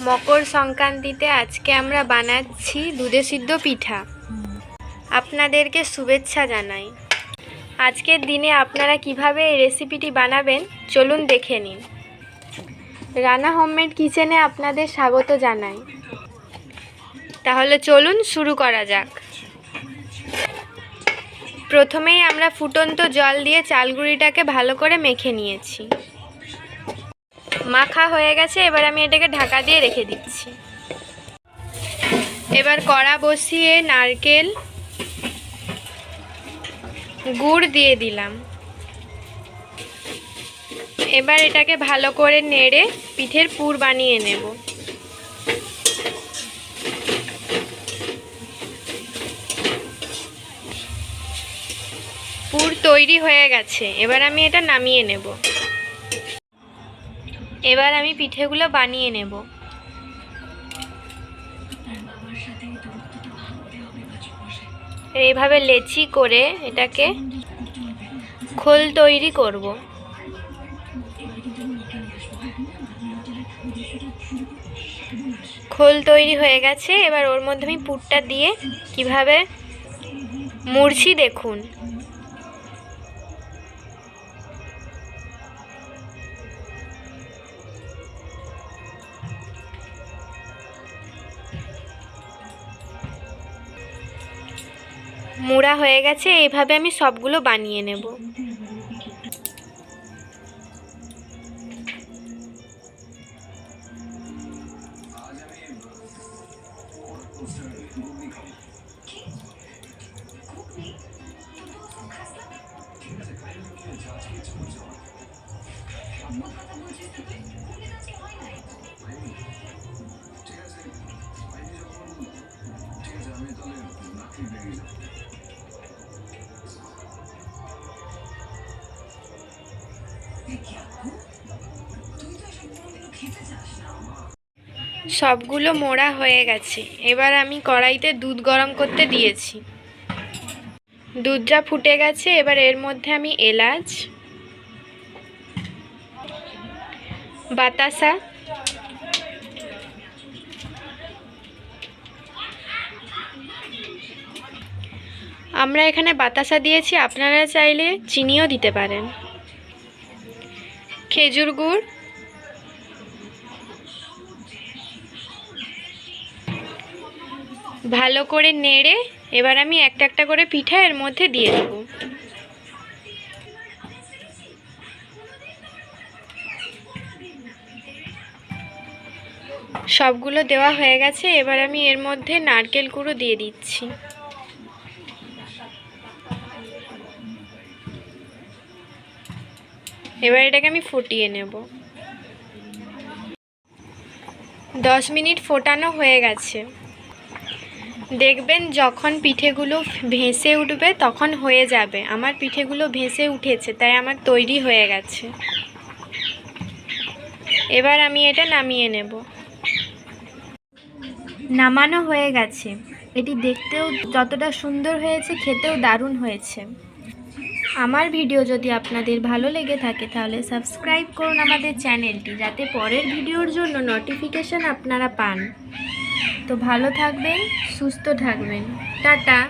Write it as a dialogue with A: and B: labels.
A: মকর সংক্রান্তিতে আজকে আমরা বানাচ্ছি দুধে সিদ্ধ পিঠা। আপনাদেরকে শুভেচ্ছা জানাই। আজকের দিনে আপনারা কীভাবে এই রেসিপিটি বানাবেন, চলুন দেখে নিন। রানা হোমমেড কিচেনে আপনাদের স্বাগত জানাই। তাহলে চলুন শুরু করা যাক। প্রথমেই আমরা ফুটন্ত জল দিয়ে চালগুড়িটাকে ভালো করে মেখে নিয়েছি। মাখা হয়ে গেছে, এবার আমি এটাকে ঢাকা দিয়ে রেখে দিচ্ছি। এবার কড়া বসিয়ে নারকেল গুড় দিয়ে দিলাম। এবার এটাকে ভালো করে নেড়ে পিঠের পুর বানিয়ে নেব। পুর তৈরি হয়ে গেছে, এবার আমি এটা নামিয়ে নেব। এবার আমি পিঠেগুলো বানিয়ে নেব। এইভাবে লেচি করে এটাকে খোল তৈরি করব। খোল তৈরি হয়ে গেছে। এবার ওর মধ্যে আমি পুরটা দিয়ে কীভাবে মুড়ছি দেখুন। মুড়া হয়ে গেছে এইভাবে আমি সবগুলো বানিয়ে নেব। সবগুলো মোড়া হয়ে গেছে। এবার আমি কড়াইতে দুধ গরম করতে দিয়েছি। দুধটা ফুটে গেছে, এবার এর মধ্যে আমি এলাচ, বাতাসা আমরা এখানে বাতাসা দিয়েছি, আপনারা চাইলে চিনিও দিতে পারেন। খেজুর গুড়। ভালো করে নেড়ে এবার আমি একটা একটা করে পিঠা এর মধ্যে দিয়ে দেব। সবগুলো দেওয়া হয়ে গেছে, এবার আমি এর মধ্যে নারকেল গুঁড়ো দিয়ে দিচ্ছি। এবার এটাকে আমি ফুটিয়ে নেব। দশ মিনিট ফোটানো হয়ে গেছে। দেখবেন যখন পিঠেগুলো ভেসে উঠবে তখন হয়ে যাবে। আমার পিঠেগুলো ভেসে উঠেছে, তাই আমার তৈরি হয়ে গেছে। এবার আমি এটা নামিয়ে নেব। নামানো হয়ে গেছে। এটি দেখতেও যতটা সুন্দর হয়েছে, খেতেও দারুণ হয়েছে। আমার ভিডিও যদি আপনাদের ভালো লেগে থাকে, তাহলে সাবস্ক্রাইব করুন আমাদের চ্যানেলটি, যাতে পরের ভিডিওর জন্য নোটিফিকেশান আপনারা পান। তো ভালো থাকবেন, সুস্থ থাকবেন। টাটা।